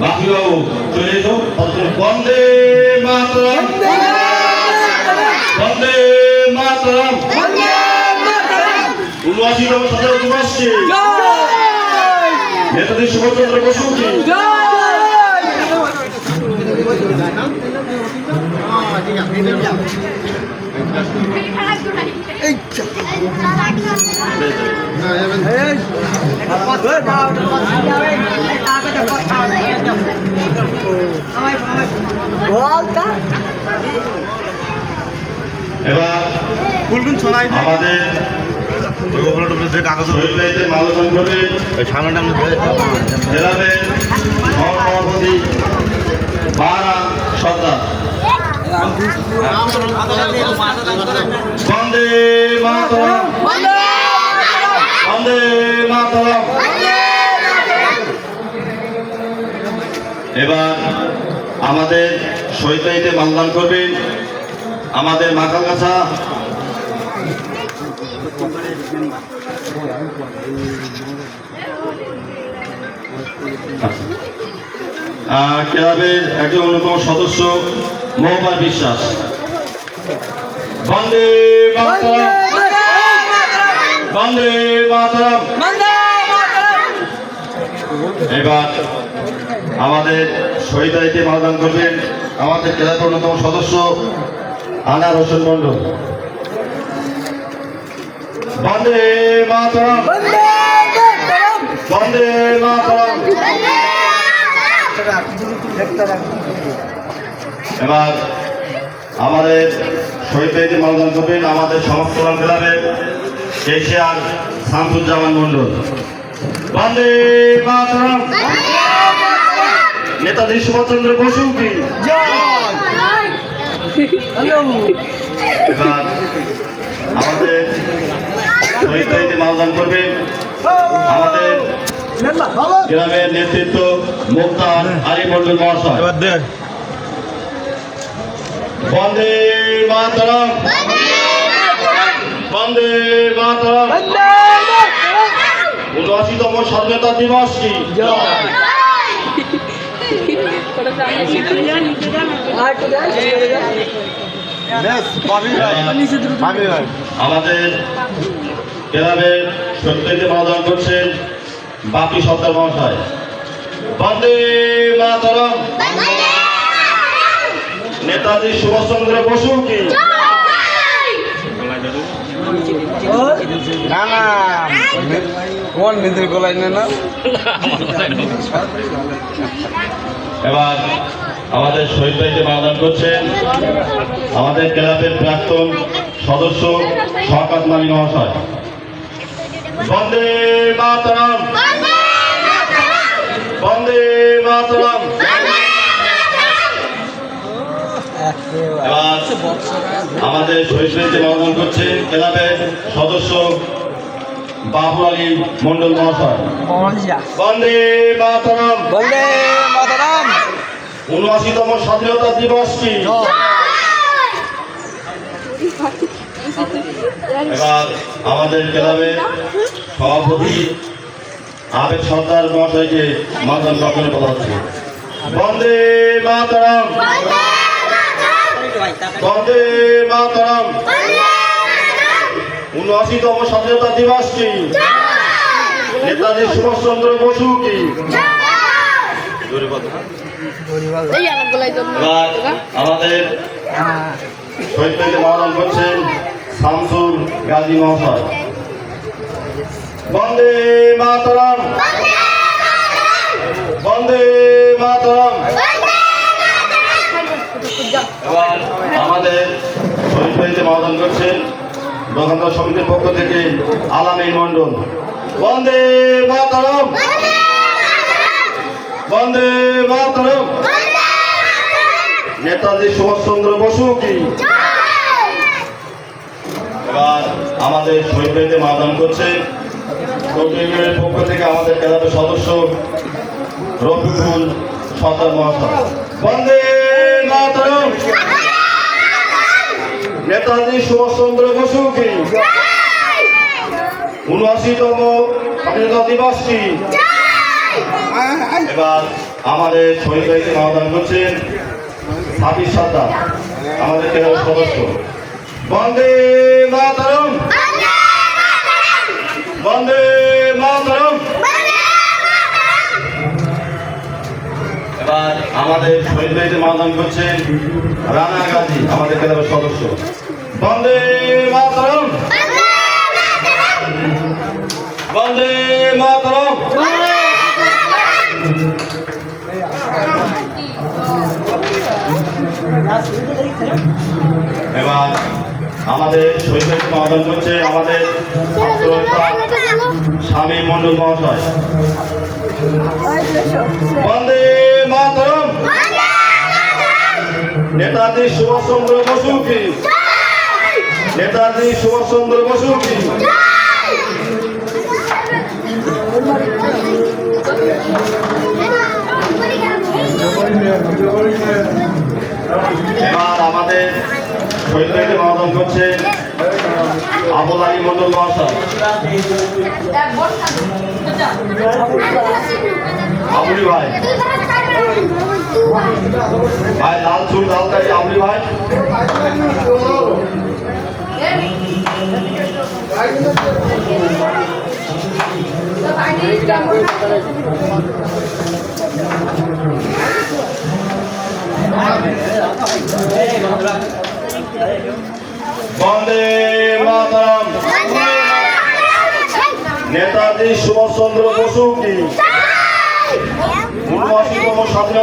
বাকিবাবু চলে এসো। বন্দে মাতরম। বন্দে মাতরম। উনআশিতম স্বাধীনতা দিবসকে নেতাজি সুভাষচন্দ্র বসুকে এবার আমাদের জেলাদের সহসভাপতি বারা সর্দার। বন্দে মাতরম। বন্দে মাতরম। এবার আমাদের শহীদবাড়িতে মালদান করবেন আমাদের মাখালগাছা ক্লাবের একজন অন্যতম সদস্য মহবার বিশ্বাস। বন্দে বন্দে মাতরম। এবার আমাদের শহীদাইতে মালদান করবেন আমাদের ক্লাবের অন্যতম সদস্য আনার হোসেন মন্ডল বন্দে মাতরম। বন্দে মাতরম। এবার আমাদের শহীদ বেদি মালদান করবেন আমাদের সমাজকল্যাণ ক্লাবের কেশিয়ার শামসুজ্জামান মন্ডল বন্দে মাতরম। নেতাজি সুভাষচন্দ্র বসু কি? আমাদের শহীদ বেদি মালদান করবেন আমাদের গ্রামের নেতৃত্ব মুক্তার আলী মন্ডল মহাশয়। বন্দে মাতরম! বন্দে মাতরম! উনআশিতম স্বাধীনতা দিবস কি বেশ পাবি ভাই পাবি ভাই আমাদের গ্রামের সত্যিতে মাদান করছেন বাকি সত্তার মহাশয়। বন্দে মাতরম। নেতাজি সুভাষচন্দ্র বসু কি? না না কোন নিদির গোলাই নে না এবার আমাদের শহীদ বাড়িতে মাদান করছেন। আমাদের ক্লাবের প্রাক্তন সদস্য শওকাত মালিক মহাশয়। বন্দে মাতরম! বন্দে মাতরম এবার আমাদের শহীদ মাদান করছেন ক্লাবের সদস্য বাবু আলী মন্ডল মহাশয়। বন্দে মাতরম। বন্দে মাতারাম। উনআশিতম স্বাধীনতা দিবস কি এবার আমাদের ক্লাবের সভাপতি আবেদ সর্দার মহাশয়কে মাধ্যম গঠনের কথা হচ্ছে। বন্দে মাতরম। বন্দে মাতরম। উনআশিতম স্বাধীনতা দিবস কি? নেতাজি সুভাষচন্দ্র বসু কি? আমাদের শহীদ পেতে মহাদান করছেন শামসুল গাজী মহাশয়। বন্দে মাতরম বন্দে মাতরম এবার আমাদের শহীদ মহাদান করছেন দোকানদার সমিতির পক্ষ থেকে আলামী মন্ডল বন্দে মাতরম। বন্দে মাতরম। নেতাজি সুভাষচন্দ্র বসু কি? এবার আমাদের শহীদ বেদে মাদান করছে। কর্মীদের পক্ষ থেকে আমাদের ক্লাবের সদস্য রফিকুল সর্দার মহাশয়। বন্দে মাতরম। নেতাজি সুভাষচন্দ্র বসু কি উনআশিতম স্বাধীনতা দিবস কি এবার আমাদের শহীদ বাড়িতে মানদান করছেন হাফিজ সর্দার আমাদের কেন্দ্রের সদস্য। বন্দে মাতরম! বন্দে মাতরম! আমাদের শহীদ বাড়িতে মানদান করছেন রানা গাজী, আমাদের কেন্দ্রের সদস্য। বন্দে মাতরম। বন্দে মাতরম। এবার আমাদের শহীদ সমাধান করছে আমাদের স্বামী মন্ডল মহাশয়। বন্দে মাতরম নেতাজি সুভাষচন্দ্র বসু কি? নেতাজি সুভাষচন্দ্র বসু কি? আমাদের করছে ভাই। ভাই লাল চুল লাল কাজি আবুলি ভাই? বন্দে মাতরম। নেতাজি সুভাষচন্দ্র বসু কি?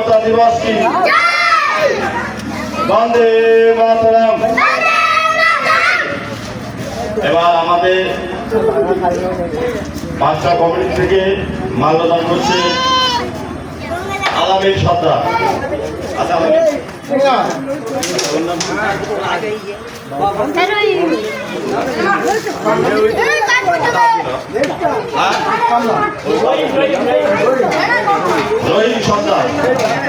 স্বাধীনতা দিবস। কি বন্দে মাতরম। এবার আমাদের বাচ্চা কমিটি থেকে মাল্যদান করছে আলামিন সর্দার আচ্ছা আলামিন। রহিম সর্দার